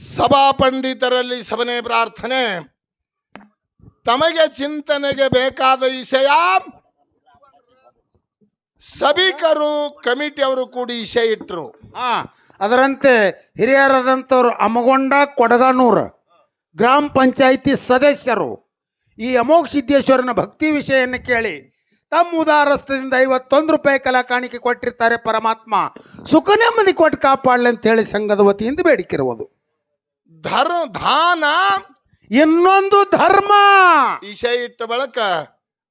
ಸಭಾ ಪಂಡಿತರಲ್ಲಿ ಸಭನೆ ಪ್ರಾರ್ಥನೆ. ತಮಗೆ ಚಿಂತನೆಗೆ ಬೇಕಾದ ವಿಷಯ ಸಭಿಕರು ಕಮಿಟಿಯವರು ಕೂಡಿ ವಿಷಯ ಇಟ್ಟರು ಹಾ, ಅದರಂತೆ ಹಿರಿಯರಾದಂಥವ್ರು ಅಮಗೊಂಡ ಕೊಡಗನೂರು ಗ್ರಾಮ ಪಂಚಾಯಿತಿ ಸದಸ್ಯರು ಈ ಅಮೋಘ ಸಿದ್ದೇಶ್ವರನ ಭಕ್ತಿ ವಿಷಯವನ್ನು ಕೇಳಿ ತಮ್ಮ ಉದಾರಸ್ಥದಿಂದ ಐವತ್ತೊಂದು ರೂಪಾಯಿ ಕಲಾ ಕಾಣಿಕೆ ಕೊಟ್ಟಿರ್ತಾರೆ ಪರಮಾತ್ಮ. ಸುಖ ನೆಮ್ಮದಿ ಕೊಟ್ಟು ಕಾಪಾಡಲಿ ಅಂತ ಹೇಳಿ ಸಂಘದ ವತಿಯಿಂದ ಬೇಡಿಕಿರುವುದು ಧರ್ಮ ಧಾನ ಇನ್ನೊಂದು ಧರ್ಮ. ವಿಷಯ ಇಟ್ಟ ಬಳಕ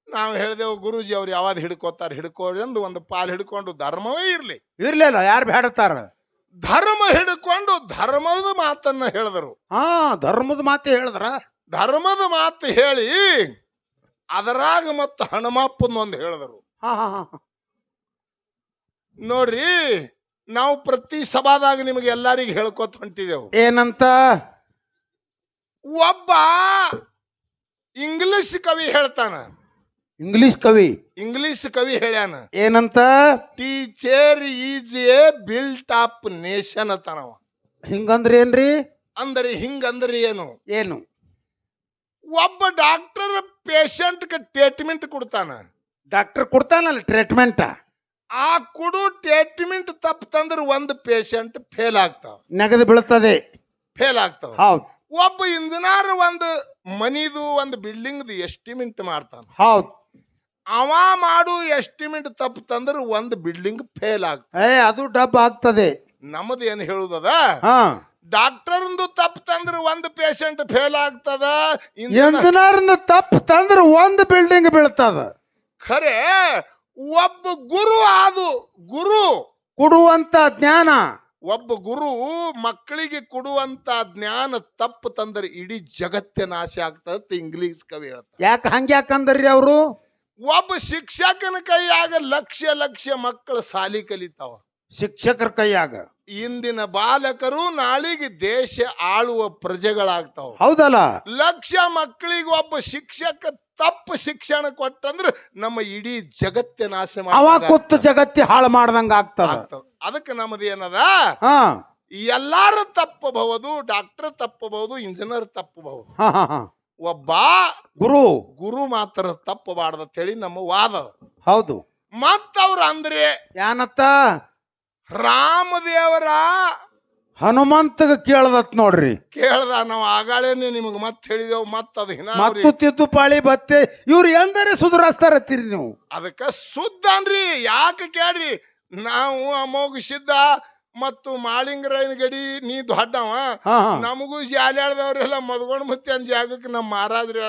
ನಾವು ಹೇಳಿದೆವು ಗುರೂಜಿ ಅವ್ರು ಯಾವಾಗ ಹಿಡ್ಕೋತಾರ ಹಿಡ್ಕೊಂಡು ಒಂದು ಪಾಲು ಹಿಡ್ಕೊಂಡು ಧರ್ಮವೇ ಇರ್ಲಿ. ಇರ್ಲಿಲ್ಲ ಯಾರು ಬೇಡತಾರ? ಧರ್ಮ ಹಿಡ್ಕೊಂಡು ಧರ್ಮದ ಮಾತನ್ನ ಹೇಳಿದರು. ಹಾ ಧರ್ಮದ ಮಾತು ಹೇಳಿದ್ರ? ಧರ್ಮದ ಮಾತು ಹೇಳಿ ಅದರಾಗ ಮತ್ತು ಹನುಮಪ್ಪನ ಒಂದು ಹೇಳಿದರು. ಹಾ ಹಾ ಹಾ. ನೋಡ್ರಿ ನಾವು ಪ್ರತಿ ಸಭಾದಾಗ ನಿಮಗೆ ಎಲ್ಲರಿಗೂ ಹೇಳ್ಕೊತ ಹೊಂಟಿದೆವು. ಏನಂತ? ಒಬ್ಬ ಇಂಗ್ಲಿಷ್ ಕವಿ ಹೇಳ್ತಾನ. ಇಂಗ್ಲಿಷ್ ಕವಿ. ಇಂಗ್ಲಿಷ್ ಕವಿ ಹೇಳ್ಯಾನ. ಏನಂತ? Teacher is a built up nation ಅತನವ ಹಿಂಗಂದ್ರೆ ಏನ್ರಿ? ಅಂದ್ರೆ ಹಿಂಗಂದ್ರೆ ಏನು? ಏನು? ಒಬ್ಬ ಡಾಕ್ಟರ್ ಪೇಷಂಟ್ಗೆ ಟ್ರೀಟ್ಮೆಂಟ್ ಕೊಡ್ತಾನ. ಡಾಕ್ಟರ್ ಕೊಡ್ತಾನಲ್ಲ ಟ್ರೀಟ್ಮೆಂಟ್ ಆ ಕೊಡು ಟ್ರೀಟ್ಮೆಂಟ್ ತಪ್ಪತಂದ್ರೆ ಒಂದು ಪೇಷಂಟ್ ಫೇಲ್ ಆಗ್ತಾವ. ನೆಗದು ಬೀಳ್ತದೆ. ಫೇಲ್ ಆಗ್ತಾವ. ಹೌದು. ಒಬ್ಬ ಇಂಜಿನಿಯರ್ ಒಂದು ಮನಿದು ಒಂದು ಬಿಲ್ಡಿಂಗ್ದು ಎಸ್ಟಿಮೇಟ್ ಮಾಡ್ತಾನ. ಹೌದು. ಅವ ಮಾಡು ಎಸ್ಟಿಮೇಟ್ ತಪ್ಪತಂದ್ರೆ ಒಂದು ಬಿಲ್ಡಿಂಗ್ ಫೇಲ್ ಆಗ್ತದ ಏ ಅದು ಡಬ್ ಆಗ್ತದೆ. ನಮ್ಮದು ಏನು ಹೇಳುದದ? ಹಾ. ಡಾಕ್ಟರ್ಂದು ತಪ್ಪತಂದ್ರೆ ಒಂದು ಪೇಷಂಟ್ ಫೇಲ್ ಆಗ್ತದ ಇಂಜಿನಿಯರ್ ಎಂಜಿನಿಯರ್ನ ತಪ್ಪು ತಂದ್ರೆ ಒಂದು ಬಿಲ್ಡಿಂಗ್ ಬೀಳ್ತದ. ಖರೆ ಒಬ್ಬ ಗುರು ಆದು ಗುರು ಕೊಡುವಂತ ಜ್ಞಾನ. ಒಬ್ಬ ಗುರು ಮಕ್ಕಳಿಗೆ ಕೊಡುವಂತ ಜ್ಞಾನ ತಪ್ಪು ತಂದರೆ ಇಡೀ ಜಗತ್ತೇ ನಾಶ ಆಗ್ತದೆ ಇಂಗ್ಲಿಷ್ ಕವಿ ಹೇಳ್ತಾರೆ. ಯಾಕೆ ಹಂಗೆ ಯಾಕಂದ್ರಿ ಅವರು? ಒಬ್ಬ ಶಿಕ್ಷಕನ ಕೈಯಾಗ ಲಕ್ಷ ಲಕ್ಷ ಮಕ್ಕಳು ಸಾಲಿ ಕಲಿತಾವ. ಶಿಕ್ಷಕರ ಕೈಯಾಗ. ಇಂದಿನ ಬಾಲಕರು ನಾಳಿಗೆ ದೇಶ ಆಳುವ ಪ್ರಜೆಗಳಾಗ್ತಾವ. ಹೌದಲ್ಲ? ಲಕ್ಷ ಮಕ್ಕಳಿಗೆ ಒಬ್ಬ ಶಿಕ್ಷಕ ತಪ್ಪು ಶಿಕ್ಷಣ ಕೊಟ್ಟಂದ್ರೆ ನಮ್ಮ ಇಡೀ ಜಗತ್ತೇ ನಾಶ ಅವ ಜಗತ್ತೆ ಜಗತ್ತಿ ಹಾಳು ಮಾಡ್ದಂಗ ಆಗ್ತದ. ಅದಕ್ಕೆ ನಮ್ದು ಏನದ? ಹಾ. ಎಲ್ಲಾರು ತಪ್ಪಬಹುದು ಡಾಕ್ಟರ್ ತಪ್ಪಬಹುದು ಇಂಜಿನಿಯರ್ ತಪ್ಪಬಹುದು. ಹಾ ಹಾ ಹಾ. ಒಬ್ಬ ಗುರು. ಗುರು ಮಾತ್ರ ತಪ್ಪಬಾರ್ದ ಹೇಳಿ ನಮ್ಮ ವಾದ. ಹೌದು. ಮತ್ತವ್ರ ಅಂದ್ರೆ? ಏನತ್ತ ರಾಮದೇವರ ಹನುಮಂತಗ ಕೇಳ್ದತ್ ನೋಡ್ರಿ. ಕೇಳ್ದ ನಾವು ಆಗಾಳೇನೆ ನಿಮಗೆ ಮತ್ತೆ ಹೇಳಿದೆವು ಮತ್ತ ಅದು ಹಿನ ಮತ್ತು ತಿದ್ದುಪಾಳಿ ಬತ್ತೆ ಇವ್ರು ಎಂದರೆ ಸುಧಾರಿಸ್ತಾರತ್ತೀರಿ ನೀವು. ಅದಕ್ಕೆ ಸುದ್ದ ಅನ್ರಿ ಯಾಕೆ ಕೇಳ್ರಿ? ನಾವು ಅಮೋಘ ಸಿದ್ಧ ಮತ್ತು ಮಾಳಿಂಗರಾಯನ ಗಡಿ ನೀ ದೊಡ್ಡವ ಹಾ ಹಾ. ನಮಗೂ ಜಾಲ್ಯಾಡ್ದವ್ರೆಲ್ಲ ಮದ್ಗೊಂಡ್ ಮತ್ತೆ ಜಾಗಕ್ಕೆ ನಮ್ಮ ಮಹಾರಾಜರು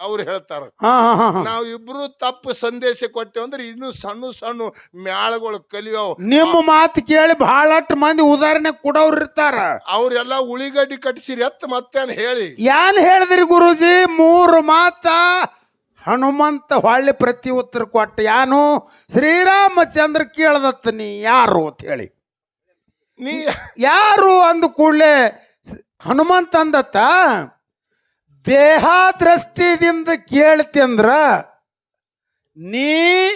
ಅವ್ರು ಹೇಳ್ತಾರ. ಹಾ ಹಾ ಹಾ ಹಾ. ನಾವು ಇಬ್ರು ತಪ್ಪು ಸಂದೇಶ ಕೊಟ್ಟೆವು ಅಂದ್ರೆ ಇನ್ನೂ ಸಣ್ಣ ಸಣ್ಣ ಮ್ಯಾಳಗಳು ಕಲಿಯೋ ನಿಮ್ಮ ಮಾತು ಕೇಳಿ ಬಹಳಷ್ಟು ಮಂದಿ ಉದಾಹರಣೆ ಕೊಡೋರು ಇರ್ತಾರ. ಅವ್ರೆಲ್ಲ ಉಳಿಗಡ್ಡಿ ಕಟ್ಸಿರಿ ಎತ್ತ ಮತ್ತೇನ್ ಹೇಳಿ. ಏನ್ ಹೇಳಿದ್ರಿ ಗುರುಜಿ? ಮೂರು ಮಾತ ಹನುಮಂತ ಹೊಳ್ಳಿ ಪ್ರತಿ ಉತ್ತರ ಕೊಟ್ಟ ಯಾನು? ಶ್ರೀರಾಮಚಂದ್ರ ಕೇಳದತ್ತ ನೀ ಯಾರು ಅಂತ ಹೇಳಿ. ನೀ ಯಾರು ಅಂದ ಕೂಡಲೇ ಹನುಮಂತ ಅಂದತ್ತ? ದೇಹ ದೃಷ್ಟಿದಿಂದ ಕೇಳ್ತಂದ್ರ ನೀ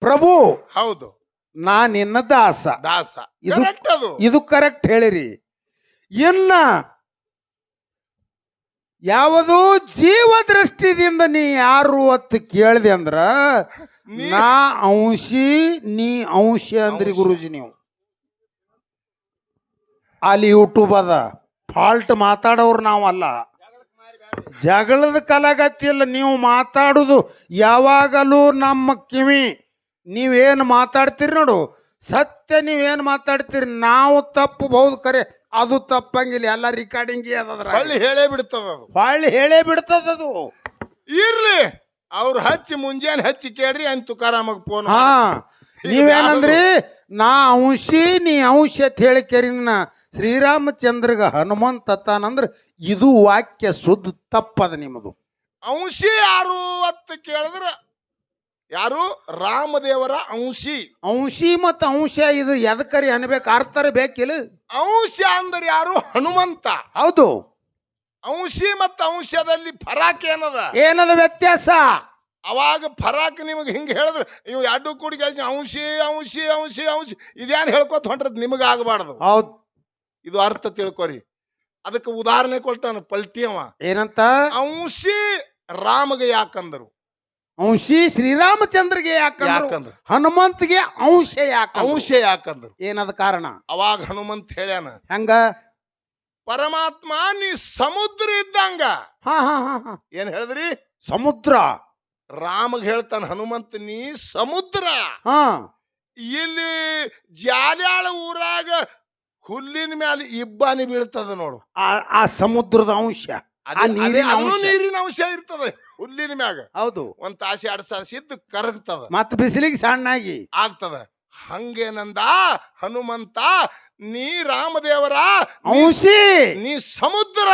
ಪ್ರಭು. ಹೌದು. ನಾ ನಿನ್ನ ದಾಸ. ದಾಸ. ಇದು- ಕರೆಕ್ಟ್ ಅದು. ಇದು ಕರೆಕ್ಟ್ ಹೇಳಿರಿ. ಇನ್ನ ಯಾವುದು ಜೀವ ದೃಷ್ಟಿದಿಂದ ನೀ ಯಾರು ಅಂತ ಕೇಳಿದೆ ಅಂದ್ರ ನಾ ಅಂಶಿ ನೀ ಅಂಶಿ ಅಂದ್ರಿ. ಗುರುಜಿ ನೀವು. ಅಲ್ಲಿ ಯೂಟ್ಯೂಬ್ ಅದ. ಫಾಲ್ಟ್ ಮಾತಾಡೋರು ನಾವಲ್ಲ ಜಗಳದ ಕಲಗತ್ತಿಲ್ಲ ನೀವು ಮಾತಾಡುದು ಯಾವಾಗಲೂ ನಮ್ಮ ಕಿವಿ. ನೀವೇನು ಮಾತಾಡ್ತೀರಿ ನೋಡು. ಸತ್ಯ ನೀವೇನು ಮಾತಾಡ್ತೀರಿ ನಾವು ತಪ್ಪಬಹುದು ಕರೆ. ಅದು ತಪ್ಪಂಗಿಲ್ಲ ಎಲ್ಲ ರಿಕಾರ್ಡಿಂಗ್ ಹಳ್ಳಿ ಹೇಳೇ ಬಿಡ್ತದ ಅದು. ಹೊಳ್ಳಿ ಹೇಳೇ ಬಿಡ್ತದದು ಇರ್ಲಿ ಅವ್ರು ಹಚ್ಚಿ ಮುಂಜಾನೆ ಹಚ್ಚಿ ಕೇಳ್ರಿ ಅಂತ ತುಕಾರಾಮಗ್ ಫೋನ್ ಹಾ. ನೀವೇನಂದ್ರಿ ನಾ ಅಂಶಿ ನೀ ಅಂಶ ಅಂತ ಹೇಳಿ ಕೇರಿನ ಶ್ರೀರಾಮಚಂದ್ರಗ ಹನುಮಂತ ತಾನಂದ್ರೆ ಇದು ವಾಕ್ಯ ಸುದ್ದ ತಪ್ಪದ ನಿಮ್ಮದು ಅಂಶಿ ಯಾರು ಅಂತ ಕೇಳಿದ್ರ? ಯಾರು? ರಾಮದೇವರ ಅಂಶಿ ಅಂಶಿ ಮತ್ತು ಅಂಶ ಇದು ಎದಕರಿ ಅನ್ಬೇಕು ಅರ್ಥರ ಬೇಕಿಲ್ಲ. ಅಂಶ ಅಂದ್ರೆ ಯಾರು? ಹನುಮಂತ. ಹೌದು. ಅಂಶಿ ಮತ್ತು ಅಂಶದಲ್ಲಿ ಫರಾಕ್ ಏನದ? ಏನದ ವ್ಯತ್ಯಾಸ? ಅವಾಗ ಫರಾಕ್ ನಿಮಗೆ ಹಿಂಗೆ ಹೇಳಿದ್ರೆ ಇವು ಎರಡು ಕೂಡಿ ಅಂಶಿ ಅಂಶಿ ಅಂಶಿ ಅಂಶಿ ಇದೇನು ಹೇಳ್ಕೊತ ಹೊಂಟ್ರದ್ ನಿಮಗೆ ಆಗಬಾರ್ದು. ಹೌದು. ಇದು ಅರ್ಥ ತಿಳ್ಕೊರಿ. ಅದಕ್ಕೆ ಉದಾಹರಣೆ ಕೊಡ್ತಾನ ಪಲ್ಟಿ ಅವ. ಏನಂತ? ಅಂಶಿ ರಾಮಗೆ ಯಾಕಂದರು? ಅಂಶಿ ಶ್ರೀರಾಮಚಂದ್ರಗೆ ಯಾಕಂದ್ರು? ಯಾಕಂದ್ರು? ಹನುಮಂತಗೆ ಅಂಶ ಯಾಕ ಅಂಶ ಯಾಕಂದ್ರು? ಏನದ ಕಾರಣ? ಅವಾಗ ಹನುಮಂತ ಹೇಳ್ಯಾನ ಹೆಂಗ? ಪರಮಾತ್ಮ ನೀ ಸಮುದ್ರ ಇದ್ದಂಗ. ಹಾ ಹಾ ಹಾ ಹಾ. ಏನ್ ಹೇಳಿದ್ರಿ? ಸಮುದ್ರ. ರಾಮಗ್ ಹೇಳ್ತಾನ ಹನುಮಂತ ನೀ ಸಮುದ್ರ. ಹಾ. ಇಲ್ಲಿ ಜಾಲ್ಯಾಳ ಊರಾಗ ಹುಲ್ಲಿನ ಮ್ಯಾಲ ಇಬ್ಬಾನಿ ಬೀಳ್ತದ ನೋಡು. ಆ- ಆ ಸಮುದ್ರದ ಅಂಶ ಆ ಅದೇ- ನೀರಿನ ಅದೂ ಅಂಶ. ನೀರಿನ ಅಂಶ ಇರ್ತದ ಹುಲ್ಲಿನ ಮ್ಯಾಗ. ಹೌದು. ಒಂದ್ ತಾಸಿ ಎರಡ್ ತಾಸಿ ಇದ್ದು ಕರಗ್ತದ. ಮತ್ತ ಬಿಸಿಲಿಗೆ ಸಣ್ಣಾಗಿ. ಆಗ್ತದ. ಹಂಗೇನಂದ? ಹನುಮಂತ ನೀ ರಾಮದೇವರ ನೀ- ಅಂಶಿ ನೀ ಸಮುದ್ರ!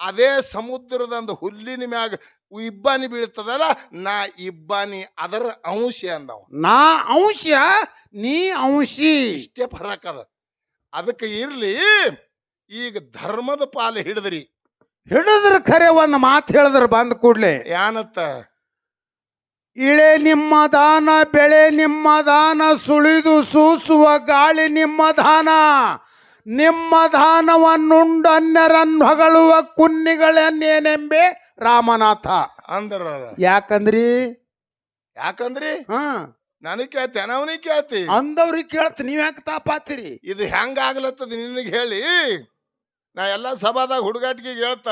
ಅದೇ ಸಮುದ್ರದಂದು ಹುಲ್ಲಿನ ಮ್ಯಾಗ ಇಬ್ಬಾನಿ ಬೀಳ್ತದಲ್ಲ ನಾ ಇಬ್ಬಾನಿ ಅದರ ಅಂಶ ಅಂದವ. ನಾ ಅಂಶ ನೀ ಅಂಶಿ. ಇಷ್ಟೇ ಫರಕ್ ಅದ. ಅದಕ್ಕೆ ಇರ್ಲಿ ಈಗ ಧರ್ಮದ ಪಾಲು ಹಿಡಿದ್ರಿ. ಹಿಡಿದ್ರ ಖರೆ ಒಂದ್ ಮಾತು ಹೇಳಿದ್ರ ಬಂದ ಕೂಡ್ಲೆ. ಯಾನತ್ತ? ಇಳೆ ನಿಮ್ಮ ದಾನ ಬೆಳೆ ನಿಮ್ಮ ದಾನ ಸುಳಿದು ಸೂಸುವ ಗಾಳಿ ನಿಮ್ಮ ದಾನ. ನಿಮ್ಮ ದಾನವನ್ನುಂಡು ಅನ್ಯರನ್ನು ಹೊಗಳುವ ಕುನ್ನಿಗಳನ್ನೇನೆಂಬೆ ರಾಮನಾಥ. ಅಂದ್ರ ಯಾಕಂದ್ರಿ? ಯಾಕಂದ್ರಿ? ಹಾ. ನನಗ್ ಕೇಳ್ತಿ ಅವನಿಗೆ ಕೇಳ್ತಿ. ಅಂದವ್ರಿಗೆ ಕೇಳ್ತ ನೀವ್ ಯಾಕೆ ತಾಪಾತಿರಿ ಇದು ಹೆಂಗ ಆಗ್ಲತ್ತದ ನಿನಗೆ ಹೇಳಿ. ನಾ ಎಲ್ಲ ಸಭಾದಾಗ ಹುಡುಗಾಟಿಗೆ ಹೇಳ್ತ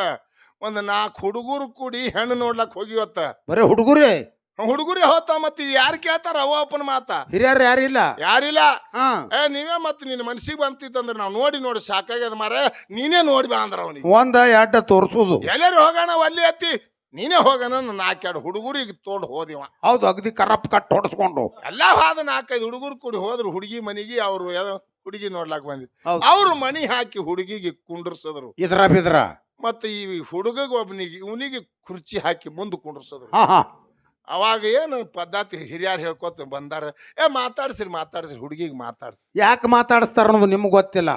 ಒಂದ್ ನಾಲ್ಕು ಹುಡುಗರು ಕೂಡಿ ಹೆಣ್ಣು ನೋಡ್ಲಕ್ ಹೋಗಿವತ್ತ. ಬರೇ ಹುಡುಗರೇ? ಹುಡುಗರೇ ಹೋತ ಮತ್ ಯಾರು ಕೇಳ್ತಾರ? ಅವ ಅಪ್ಪನ ಮಾತ. ಹಿರಿಯರು ಯಾರಿಲ್ಲ ಯಾರಿಲ್ಲ? ಹಾ. ಏ ನೀವೇ ಮತ್ತೆ ನಿನ್ನ ಮನ್ಸಿಗೆ ಬಂತಿತ್ತಂದ್ರ ನಾವ್ ನೋಡಿ ನೋಡಿ ಸಾಕಾಗ್ಯದ ಮಾರ ನೀನೇ ನೋಡಿ ಬಾ ಅಂದ್ರ ಅವನಿಗೆ. ಒಂದ ಎರಡ ತೋರ್ಸುದು. ಎಲ್ಲರೂ ಹೋಗೋಣ ಅಲ್ಲಿ ಎತ್ತಿ. ನೀನೇ ಹೋಗೋಣ ನಾಲ್ಕೆರಡು ಹುಡುಗರಿಗೆ ತೋಡ್ ಹೋದಿವ. ಹೌದು ಅಗದಿ ಕರಪ್ ಕಟ್ ಹೊಡ್ಸ್ಕೊಂಡು. ಎಲ್ಲ ಹೋದ ನಾಲ್ಕೈದು ಹುಡುಗರು ಕೂಡಿ ಹೋದ್ರು ಹುಡುಗಿ ಮನೆಗೆ ಅವರು ಹುಡುಗಿ ನೋಡ್ಲಾಕ್ ಬಂದಿದ್ ಹೌದು. ಅವ್ರು ಮನಿ ಹಾಕಿ ಹುಡುಗಿಗೆ ಕುಂಡ್ರಸದ್ರು. ಇದ್ರ ಬಿದ್ರ. ಮತ್ತೆ ಈ ಹುಡುಗ ಒಬ್ಬನಿಗೆ ಇವನಿಗೆ ಕುರ್ಚಿ ಹಾಕಿ ಮುಂದೆ ಕುಂಡ್ರಸದ್ರು. ಹಾ ಹಾ. ಅವಾಗ ಏನು ಪದ್ಧತಿ ಹಿರಿಯರು ಹೇಳ್ಕೊತ ಬಂದಾರ ಏ ಮಾತಾಡ್ಸಿರಿ ಮಾತಾಡ್ಸಿರಿ ಹುಡುಗಿಗೆ ಮಾತಾಡ್ಸಿ. ಯಾಕೆ ಮಾತಾಡಿಸ್ತಾರ ಅನ್ನೋದು ನಿಮ್ಗೆ ಗೊತ್ತಿಲ್ಲ.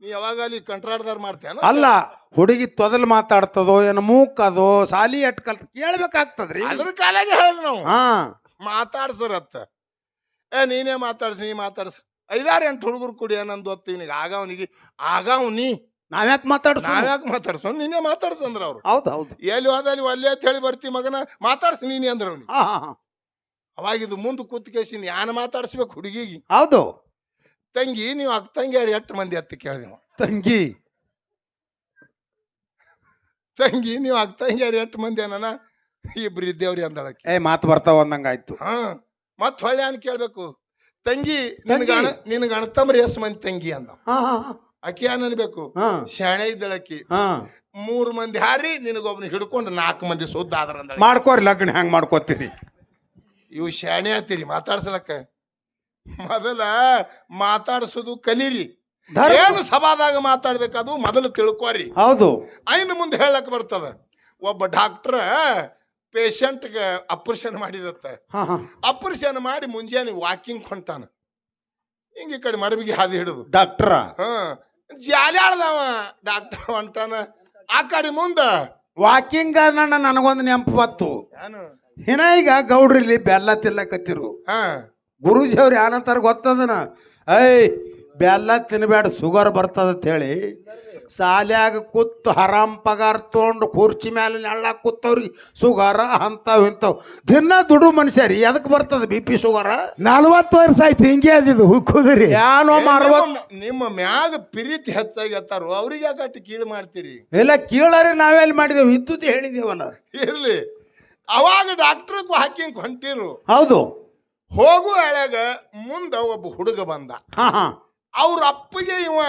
ನೀ ಯಾವಾಗ ಅಲ್ಲಿ ಕಂಟ್ರಾಡ್ದಾರ ಮಾಡ್ತೇನ ಅಲ್ಲ ಹುಡುಗಿ ತೊದಲ್ ಮಾತಾಡ್ತದೋ ಏನು ಮೂಕದೋ ಸಾಲಿ ಅಟ್ಕಲ್ ಕೇಳ್ಬೇಕಾಗ್ತದ್ರಿ. ಅದ್ರ ಕಾಲಾಗೆ ಹೇಳ ನಾವು. ಹಾ. ಮಾತಾಡ್ಸರತ್ತ. ಏ ನೀನೇ ಮಾತಾಡ್ಸಿ ನೀ ಮಾತಾಡ್ಸ. ಐದಾರು ಎಂಟು ಹುಡುಗರು ಕುಡಿ ನಂದು ಇವನಿಗೆ? ಆಗ ಅವನಿಗೆ ಆಗ ಅವನಿ. ನಾವ್ಯಾಕೆ ಮಾತಾಡ್ಸ ನಾವ್ಯಾಕೆ ಮಾತಾಡ್ಸೋ ನೀನೇ ಮಾತಾಡ್ಸಂದ್ರ ಅವ್ರು. ಹೌದು ಹೌದು. ಎಲ್ಲಿ ಹೋದಲ್ಲಿ ಒಲ್ಲೆ ಅಂತ ಹೇಳಿ ಬರ್ತಿ ಮಗನ. ಮಾತಾಡ್ಸಿ ನೀನೇ ಅಂದ್ರ ಅವ್ನಿಗೆ. ಹಾ ಮುಂದೆ ಕೂತ್ಕೇಸಿನ ಯಾನ್ ಮಾತಾಡ್ಸ್ಬೇಕು ಹುಡುಗಿಗೆ? ಹೌದು. ತಂಗಿ ನೀವು ಅಕ್ಕ ತಂಗಿಯಾರು ಎಷ್ಟು ಮಂದಿ ಅತ್ತ ಕೇಳಿದೆವು ತಂಗಿ. ತಂಗಿ ನೀವು ಅಕ್ಕ ತಂಗಿಯಾರು ಎಷ್ಟು ಮಂದಿ ಅನ್ನ ಇಬ್ರು ಇದ್ದೇವ್ರಿ ಅಂದಳಕ್ಕೆ ಏ ಮಾತು ಬರ್ತಾವ ಅಂದಂಗಾಯ್ತು ಹಾ ಮತ್ ಹೊಳ್ಳೆ ಅನ್ ಕೇಳ್ಬೇಕು. ತಂಗಿ ನಿನಗ. ನಿನಗ ಅಣ್ಣತಮ್ರಿ ಎಷ್ಟು ಮಂದಿ ತಂಗಿ ಅಂದ. ಅಕ್ಕಿ ಅನ್ಬೇಕು ಹಾ. ಶಾಣೆ ಇದ್ದಳಕಿ ಹಾ. ಮೂರ್ ಮಂದಿ ಹಾರಿ ನಿನಗೊಬ್ನ ಹಿಡ್ಕೊಂಡು ನಾಲ್ಕು ಮಂದಿ ಸುದ್ದ ಆದ್ರ ಅಂದಳ ಮಾಡ್ಕೋರಿ ಲಗ್ನ ಹೆಂಗ್ ಮಾಡ್ಕೋತೀರಿ? ಇವು ಶಾಣೆ ಆತೀರಿ ಮಾತಾಡ್ಸಲಕ್ಕ. ಮೊದಲ ಮಾತಾಡ್ಸೋದು ಕಲೀರಿ. ಏನು ಸಭಾದಾಗ ಮಾತಾಡ್ಬೇಕದು ಮೊದಲು ತಿಳ್ಕೊರಿ. ಹೌದು. ಐನ್ ಮುಂದೆ ಹೇಳಕ್ ಬರ್ತದ. ಒಬ್ಬ ಡಾಕ್ಟ್ರ ಪೇಷಂಟ್ಗೆ ಆಪರೇಷನ್ ಮಾಡಿದತ್ತ. ಹಾ ಹಾ. ಆಪರೇಷನ್ ಮಾಡಿ ಮುಂಜಾನೆ ವಾಕಿಂಗ್ ಹೊಂಟಾನ. ಹಿಂಗೆ ಈ ಕಡೆ ಮರಬಿಗೆ ಹಾದಿ ಹಿಡಿದು. ಡಾಕ್ಟ್ರ. ಹ. ಜಾಲ್ಯಾಳ್ದವ ಡಾಕ್ಟರ್ ಹೊಂಟಾನ. ಆ ಕಡೆ ಮುಂದ. ವಾಕಿಂಗ್ ನನ್ನ ನನಗೊಂದು ನೆನಪು ಬತ್ತು ಹಿನ ಈಗ ಗೌಡ್ರಿಲಿ ಬೆಲ್ಲ ತಿಲ್ಲಕತ್ತಿರು ಹಾ. ಗುರೂಜಿ ಅವ್ರು ಯಾರಂತಾರ ಗೊತ್ತದನ? ಐ ಬೆಲ್ಲ ತಿನ್ಬೇಡ ಶುಗರ್ ಬರ್ತದ ಅಂತ ಹೇಳಿ ಸಾಲ್ಯಾಗ ಕೂತು ಹರಾಮ್ ಪಗಾರ ತೊಗೊಂಡು ಕುರ್ಚಿ ಮೇಲೆ ನೆಳ್ಳ ಕೂತವ್ರಿ ಶುಗರ ಅಂಥವು ಇಂಥವು. ದಿನ ದುಡು ಮನುಷ್ಯರಿ ಎದಕ್ ಬರ್ತದ ಬಿ ಪಿ ಶುಗರ ನಲ್ವತ್ತು ವರ್ಷ ಆಯ್ತು ಹಿಂಗೆ ಅದಿದು ಹುಕ್ಕುದ್ರಿ ಏನೋ ಮಾಡುವ ನಿಮ್ಮ- ಮ್ಯಾಗ ಪ್ರೀತಿ ಹೆಚ್ಚಾಗತ್ತಾರು ಅವ್ರಿಗೆ ಯಾಕಟ್ಟು ಕೀಳು ಮಾಡ್ತೀರಿ? ಇಲ್ಲ ಕೀಳರಿ ನಾವೆಲ್ಲಿ ಮಾಡಿದೇವು? ಇದ್ದುದು ಹೇಳಿದೇವಲ್ಲ. ಇರ್ಲಿ. ಅವಾಗ ಡಾಕ್ಟರ್ ಹಾಕಿ ಹೊಂಟಿರು. ಹೌದು. ಹೋಗು ಎಳೆಗ ಮುಂದ ಒಬ್ಬ ಹುಡುಗ ಬಂದ. ಹಾ ಹಾ. ಅವ್ರ ಅಪ್ಪಗೆ ಇವ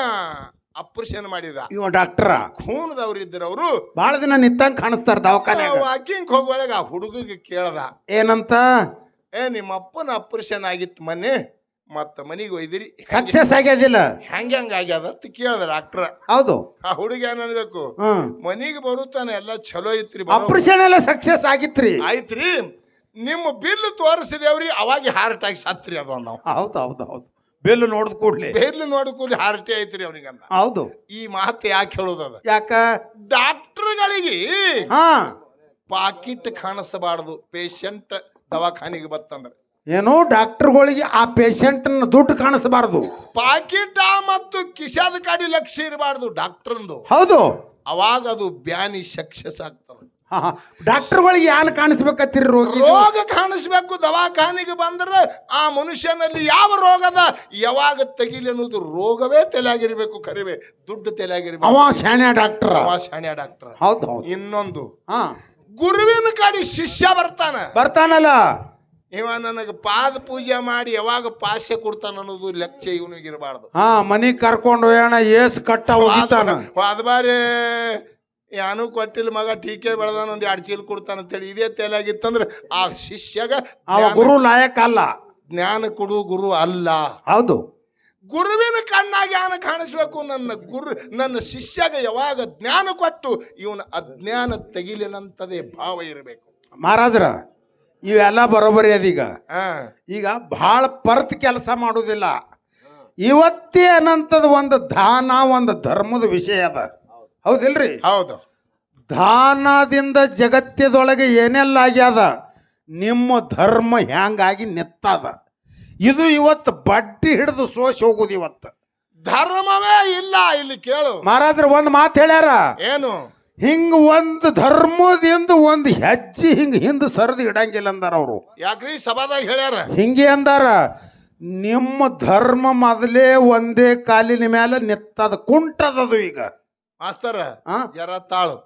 ಆಪರೇಷನ್ ಮಾಡಿದ. ಇವ ಡಾಕ್ಟ್ರ ಖೂನದವ್ರು ಇದ್ದರು ಅವರು ಬಹಳ ದಿನ ನಿತ್ತಂಗ್ ಕಾಣಿಸ್ತಾರ ದವಾಖಾನೆ ವಾಕಿಂಗ್ ಹೋಗುವಾಗ ಆ ಹುಡುಗಿಗೆ ಕೇಳ್ದ. ಏನಂತ? ಏ ನಿಮ್ಮ ಅಪ್ಪನ ಆಪರೇಷನ್ ಆಗಿತ್ತು ಮೊನ್ನೆ ಮತ್ತ ಮನಿಗೆ ಒಯ್ದಿರಿ. ಸಕ್ಸಸ್ ಆಗ್ಯದಿಲ್ಲ? ಹೆಂಗ ಹೆಂಗ ಆಗ್ಯದ ಅಂತ ಕೇಳ್ದ ಡಾಕ್ಟರ್ ಹೌದು. ಆ ಹುಡುಗ ಏನ್ ಅನ್ಬೇಕು ಹ್ಮ್ ಮನಿಗೆ ಬರುತ್ತಾನೆ ಎಲ್ಲ ಚಲೋ ಐತ್ರಿ ಬರೋ- ಆಪರೇಷನ್ ಎಲ್ಲ ಸಕ್ಸಸ್ ಆಗಿತ್ರಿ. ಆಯ್ತ್ರಿ. ನಿಮ್ಮ ಬಿಲ್ ತೋರಿಸಿದೇವ್ರಿ ಅವಾಗ ಹಾರ್ಟ್ ಆಗಿ ಸತ್ರಿ ಅದು ನಾವು. ಹೌದು ಹೌದು ಹೌದು. ಬಿಲ್ ನೋಡಿದ ಕೂಡಲೇ. ಬಿಲ್ ನೋಡಿ ಕೂಡಲೇ ಹಾರ್ಟ್ ಐತ್ರಿ ಅವ್ನಿಗಂದ ಹೌದು. ಈ ಮಾತು ಯಾಕೆ ಹೇಳೋದದ ಯಾಕ? ಡಾಕ್ಟರ್ಗಳಿಗೆ ಹಾ. ಪಾಕಿಟ್ ಕಾಣಿಸಬಾರದು. ಪೇಷಂಟ್ ದವಾಖಾನಿಗೆ ಬತ್ತಂದ್ರೆ. ಏನೋ ಡಾಕ್ಟರ್ಗಳಿಗೆ ಆ ಪೇಷಂಟ್ನ ದುಡ್ಡು ಕಾಣಿಸಬಾರದು. ಪಾಕಿಟ ಮತ್ತು ಕಿಶಾದ ಕಾಡಿ ಲಕ್ಷ ಇರಬಾರ್ದು ಡಾಕ್ಟರ್ಂದು. ಹೌದು. ಅವಾಗ ಅದು ಬ್ಯಾನಿ ಸಕ್ಸಸ್ ಆಗ್ತದೆ. ಡಾಕ್ಟರ್ಗಳಿಗೆ ಯಾನ್ ಕಾಣಿಸ್ಬೇಕತ್ತೀರಿ ರೋಗಿ ರೋಗ ಕಾಣಿಸ್ಬೇಕು ದವಾಖಾನೆಗೆ ಬಂದ್ರೆ ಆ ಮನುಷ್ಯನಲ್ಲಿ ಯಾವ ರೋಗದ? ಯಾವಾಗ ತೆಗಿಲಿ ಅನ್ನೋದು ರೋಗವೇ ತಲೆಯಾಗಿರ್ಬೇಕು ಕರಿವೆ ದುಡ್ಡು ತಲೆಯಾಗಿರ್ಬೇಕು. ಅವ ಶಾಣ್ಯ ಡಾಕ್ಟರ್. ಅವ ಶಾಣ್ಯ ಡಾಕ್ಟರ್. ಹೌದು ಹೌದು. ಇನ್ನೊಂದು. ಹಾ. ಗುರುವಿನ ಕಡೆ ಶಿಷ್ಯ ಬರ್ತಾನ. ಬರ್ತಾನಲ್ಲ? ಇವ ನನಗೆ ಪಾದ ಪೂಜೆ ಮಾಡಿ ಯಾವಾಗ ಪಾಸ್ಯ ಕೊಡ್ತಾನ ಅನ್ನೋದು ಲೆಕ್ಕ ಇವನಿಗೆ ಇರಬಾರ್ದು ಹಾ ಮನಿ ಕರ್ಕೊಂಡು ಹೋಗೋಣ ಏಸ್ ಕಟ್ಟ ಹೋಗಿತಾನ. ವಾದ ಬಾರಿ ಯಾನು ಕೊಟ್ಟಿಲ್ಲ ಮಗ ಟೀಕೆ ಬೆಳೆದಾನ ಒಂದು ಎರಡು ಚೀಲ ಕೊಡ್ತಾನ ಅಂತೇಳಿ. ಇದೇ ತಲೆಯಾಗಿತ್ತಂದ್ರೆ ಆ ಶಿಷ್ಯಗ ಅವ ಗುರು ನಾಯಕ ಅಲ್ಲ. ಜ್ಞಾನ ಕೊಡು ಗುರು ಅಲ್ಲ. ಹೌದು. ಗುರುವಿನ ಕಣ್ಣಾಗ ಜ್ಞಾನ ಕಾಣಿಸ್ಬೇಕು? ನನ್ನ ಗುರು ನನ್ನ ಶಿಷ್ಯಗ ಯಾವಾಗ ಜ್ಞಾನ ಕೊಟ್ಟು ಇವನ ಅಜ್ಞಾನ ತೆಗಿಲಿನಂತದೇ ಭಾವ ಇರಬೇಕು. ಮಹಾರಾಜರ ಇವೆಲ್ಲ ಬರೋಬರಿ ಅದೀಗ ಹಾ. ಈಗ ಬಹಳ ಪರತ್ ಕೆಲಸ ಮಾಡೋದಿಲ್ಲ. ಇವತ್ತೇ ಅನ್ನಂಥದ್ದು ಒಂದು ದಾನ ಒಂದು ಧರ್ಮದ ವಿಷಯ ಅದ. ಹೌದಿಲ್ರಿ? ಹೌದು. ದಾನದಿಂದ ಜಗತ್ತದೊಳಗೆ ಏನೆಲ್ಲ ಆಗ್ಯದ? ನಿಮ್ಮ ಧರ್ಮ ಹ್ಯಾಂಗಾಗಿ ನಿತ್ತದ. ಇದು ಇವತ್ತು ಬಡ್ಡಿ ಹಿಡಿದು ಸೋಸಿ ಹೋಗುದು ಇವತ್ತು. ಧರ್ಮವೇ ಇಲ್ಲ ಇಲ್ಲಿ ಕೇಳು. ಮಹಾರಾಜ್ರ ಒಂದು ಮಾತು ಹೇಳ್ಯಾರ? ಏನು? ಹಿಂಗ ಒಂದು ಧರ್ಮದಿಂದ ಒಂದು ಹೆಜ್ಜೆ ಹಿಂಗ ಹಿಂದೆ ಸರಿದು ಇಡಂಗಿಲ್ಲ ಅಂದಾರ ಅವರು. ಯಾಕ್ರಿ ಸಭಾದಾಗ ಹೇಳ್ಯಾರ? ಹಿಂಗೆ ಅಂದಾರ ನಿಮ್ಮ ಧರ್ಮ ಮೊದಲೇ ಒಂದೇ ಕಾಲಿನ ಮೇಲೆ ನಿತ್ತದ ಕುಂಟದದು ಈಗ. ಮಾಸ್ತರ ಆ? ಜರ ತಾಳು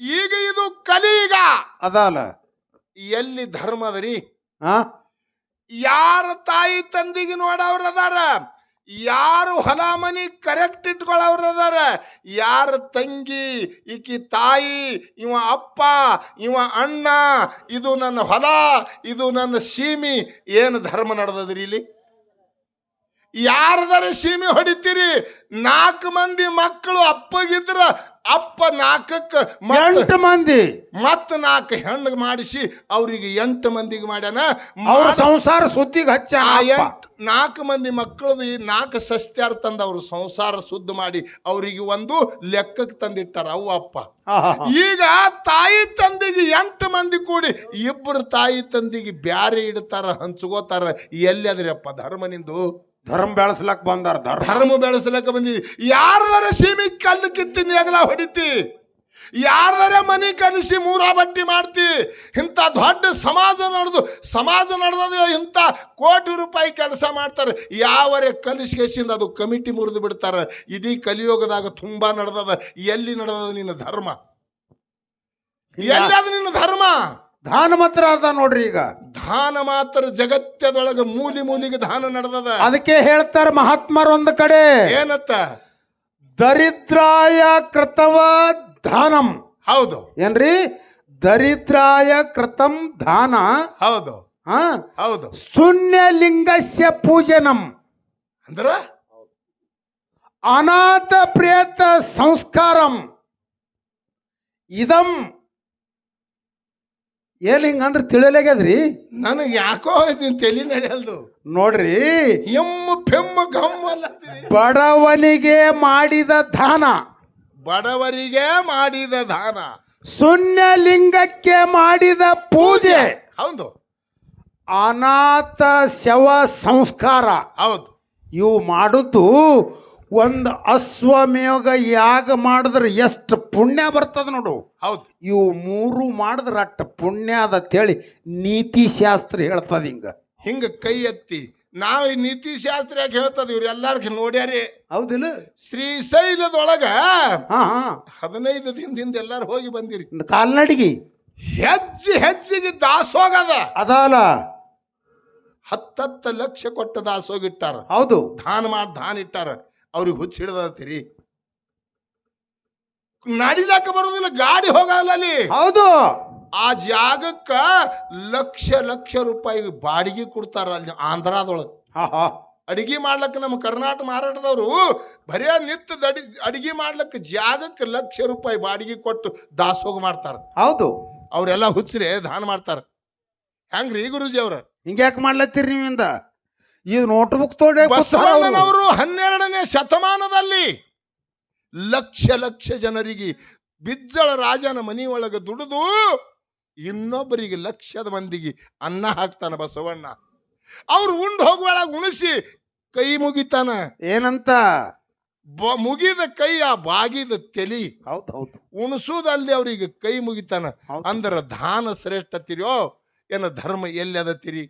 ಈಗ ಇದು ಕಲಿಗ. ಅದಲ್ಲ ಎಲ್ಲಿ ಧರ್ಮ ಅದರಿ ಆ? ಯಾರ ತಾಯಿ ತಂದಿಗೆ ನೋಡವ್ರ ಅದಾರ? ಯಾರು ಹೊಲ ಮನಿ ಕರೆಕ್ಟ್ ಇಟ್ಕೊಳ್ಳೋರು ಅದಾರ? ಯಾರ ತಂಗಿ ಈಕಿ ತಾಯಿ ಇವ ಅಪ್ಪ ಇವ ಅಣ್ಣ ಇದು ನನ್ನ ಹೊಲ ಇದು ನನ್ನ ಸೀಮಿ ಏನು ಧರ್ಮ ನಡೆದದ್ರಿ ಇಲ್ಲಿ? ಯಾರದಾರ ಸೀಮೆ ಹೊಡಿತೀರಿ? ನಾಲ್ಕು ಮಂದಿ ಮಕ್ಕಳು ಅಪ್ಪಗಿದ್ರ ಅಪ್ಪ ನಾಲ್ಕಕ್ಕೆ ಎಂಟು ಮಂದಿ. ಮತ್ತ ನಾಲ್ಕು ಹೆಣ್ಣು ಮಾಡಿಸಿ ಅವ್ರಿಗೆ ಎಂಟು ಮಂದಿಗೆ ಮಾಡ್ಯಾನ. ಅವ್ರ ಸಂಸಾರ ಸುದ್ದಿಗೆ ಹಚ್ಚ ಎಂಟ್ ನಾಲ್ಕು ಮಂದಿ ಮಕ್ಕಳದು ಈ ನಾಲ್ಕು ಸಸ್ತ್ಯಾರ ತಂದು ಅವರು ಸಂಸಾರ ಶುದ್ಧ ಮಾಡಿ ಅವರಿಗೆ ಒಂದು ಲೆಕ್ಕಕ್ಕೆ ತಂದಿಟ್ಟಾರ ಅವು ಅಪ್ಪ. ಈಗ ತಾಯಿ ತಂದಿಗೆ ಎಂಟು ಮಂದಿ ಕೂಡಿ ಇಬ್ಬರು ತಾಯಿ ತಂದಿಗೆ ಬ್ಯಾರೆ ಇಡ್ತಾರ ಹಂಚ್ಕೋತಾರ ಎಲ್ಲಿ ಅದ್ರಪ್ಪ ಧರ್ಮ ನಿಂದು ಧರ್ಮ ಬೆಳೆಸ್ಲಕ್ ಬಂದಾರ ಧರ್ಮ. ಧರ್ಮ ಬೆಳೆಸಲಕ್ಕ ಬಂದಿ ಯಾರ್ದಾರ ಸೀಮಿ ಕಲ್ಲು ಕಿತ್ತಿ ನೆಗಲ ಹೊಡಿತಿ? ಯಾರ್ದಾರ ಮನಿ ಕಲಿಸಿ ಮೂರ ಬಟ್ಟಿ ಮಾಡ್ತಿ? ಇಂಥ ದೊಡ್ಡ ಸಮಾಜ ನಡೆದು ಸಮಾಜ ನಡೆದ ಇಂಥ ಕೋಟಿ ರೂಪಾಯಿ ಕೆಲಸ ಮಾಡ್ತಾರೆ. ಯಾವರೆ ಕಲಿಸಿಗೆಸಿಂದ ಅದು ಕಮಿಟಿ ಮುರಿದು ಬಿಡ್ತಾರೆ. ಇಡೀ ಕಲಿಯೋಗದಾಗ ತುಂಬಾ ನಡೆದದ. ಎಲ್ಲಿ ನಡೆದದ ನಿನ್ನ ಧರ್ಮ? ಎಲ್ಲಿ ಅದು ನಿನ್ನ ಧರ್ಮ? ದಾನ ಮಾತ್ರ ಅದ ನೋಡ್ರಿ ಈಗ. ದಾನ ಮಾತ್ರ ಜಗತ್ತದೊಳಗ ಮೂಲಿ ಮೂಲಿಗೆ ದಾನ ನಡೆದದ. ಅದಕ್ಕೆ ಹೇಳ್ತಾರ ಮಹಾತ್ಮರ ಒಂದ್ ಕಡೆ. ಏನತ್ತ? ದರಿದ್ರಾಯ ಕೃತವ ದಾನಂ ಹೌದು. ಏನ್ರಿ? ದರಿದ್ರಾಯ ಕೃತಂ ದಾನ ಹೌದು. ಹಾ ಹೌದು. ಶೂನ್ಯಲಿಂಗಸ್ಯ ಪೂಜನಂ. ಅಂದ್ರ? ಅನಾಥ ಪ್ರೇತ ಸಂಸ್ಕಾರಂ. ಇದಂ ಏನ್ ಹಿಂಗಂದ್ರೆ ತಿಳಿಯಲಾಗ್ಯದ್ರಿ ನನಗೆ ಯಾಕೋ ಇದನ್ನ ತಲೆ ನಡೆಯಲ್ದು. ನೋಡ್ರಿ. ಎಮ್ಮ ಪೆಮ್ಮ ಗಮ್ಮಲ್ಲ ಬಡವನಿಗೆ ಮಾಡಿದ ದಾನ. ಬಡವರಿಗೆ ಮಾಡಿದ ದಾನ. ಶೂನ್ಯಲಿಂಗಕ್ಕೆ ಮಾಡಿದ ಪೂಜೆ. ಹೌದು. ಅನಾಥ ಶವ ಸಂಸ್ಕಾರ. ಹೌದು. ಇವು ಮಾಡುದು ಒಂದು ಅಶ್ವಮೇಘ ಯಾಗ ಮಾಡಿದ್ರೆ ಎಷ್ಟು ಪುಣ್ಯ ಬರ್ತದ ನೋಡು. ಹೌದು. ಇವು ಮೂರು ಮಾಡಿದ್ರೆ ಅಷ್ಟು ಪುಣ್ಯ ಅದ ಅಂತೇಳಿ ನೀತಿ ಶಾಸ್ತ್ರ ಹೇಳ್ತದ ಹಿಂಗ. ಹಿಂಗ ಕೈ ಎತ್ತಿ ನಾವು ಈ ನೀತಿ ಶಾಸ್ತ್ರ ಯಾಕೆ ಹೇಳ್ತದ ಇವ್ರು ಎಲ್ಲಾರ್ಗ ನೋಡ್ಯಾರಿ? ಹೌದಿಲ್ಲ? ಶ್ರೀಶೈಲದೊಳಗ ಹಾ ಹಾ. ಹದಿನೈದು ದಿನದಿಂದ ಎಲ್ಲಾರು ಹೋಗಿ ಬಂದಿರಿ. ಕಾಲ್ನಡಿಗೆ. ಹೆಜ್ಜೆ ಹೆಜ್ಜೆಗೆ ದಾಸೋಗದ ಅದಲ್ಲ. ಹತ್ತತ್ತು ಲಕ್ಷ ಕೊಟ್ಟ ದಾಸೋಗಿಟ್ಟಾರ ಹೌದು. ಧಾನ ಮಾಡಿ ಧಾನ ಇಟ್ಟಾರ. ಅವ್ರಿಗೆ ಹುಚ್ಚ ಹಿಡ್ದತ್ತೀರಿ ನಡಿಲಾಕ ಬರೋದಿಲ್ಲ ಗಾಡಿ ಹೋಗಲ್ಲ ಅಲ್ಲಿ. ಹೌದು. ಆ ಜಾಗಕ್ಕ ಲಕ್ಷ ಲಕ್ಷ ರೂಪಾಯಿ ಬಾಡಿಗೆ ಕೊಡ್ತಾರ ಅಲ್ಲಿ ಆಂಧ್ರದೊಳಗೆ. ಅಡಿಗೆ ಮಾಡ್ಲಕ್ಕ ನಮ್ಮ ಕರ್ನಾಟಕ ಮಾರಾಟದವರು ಬರೇ ನಿತ್ಯದ ಅಡಿ ಅಡಿಗೆ ಮಾಡ್ಲಕ್ಕ ಜಾಗಕ್ಕೆ ಲಕ್ಷ ರೂಪಾಯಿ ಬಾಡಿಗೆ ಕೊಟ್ಟು ದಾಸೋಗ ಮಾಡ್ತಾರ. ಹೌದು. ಅವರೆಲ್ಲ ಹುಚ್ಚರೆ ದಾನ ಮಾಡ್ತಾರ. ಹೆಂಗ್ರಿ ಗುರುಜಿ ಅವ್ರ? ಹಿಂಗ್ಯಾಕೆ ಮಾಡ್ಲತ್ತೀರಿ ನೀವಿಂದ? ಈ ನೋಟ್ ಬುಕ್ ತೊಗೊಂಡೆ ಬಸವಣ್ಣನವರು ಹನ್ನೆರಡನೇ ಶತಮಾನದಲ್ಲಿ ಲಕ್ಷ ಲಕ್ಷ ಜನರಿಗೆ ಬಿಜ್ಜಳ ರಾಜನ ಮನೆಯೊಳಗೆ ದುಡಿದು ಇನ್ನೊಬ್ಬರಿಗೆ ಲಕ್ಷದ ಮಂದಿಗೆ ಅನ್ನ ಹಾಕ್ತಾನ ಬಸವಣ್ಣ. ಅವ್ರು ಉಂಡು ಹೋಗುವಾಗ ಉಣಿಸಿ ಕೈ ಮುಗಿತಾನ. ಏನಂತ? ಮುಗಿದ ಕೈ ಆ ಬಾಗಿದ ತೆಲಿ ಹೌದು ಹೌದು. ಉಣಿಸುವುದಲ್ದೆ ಅವ್ರಿಗೆ ಕೈ ಮುಗಿತಾನ. ಅಂದ್ರ ದಾನ ಶ್ರೇಷ್ಠ ತಿರಿಯೋ ಏನ ಧರ್ಮ ಎಲ್ಲಿ ಅದತಿರಿ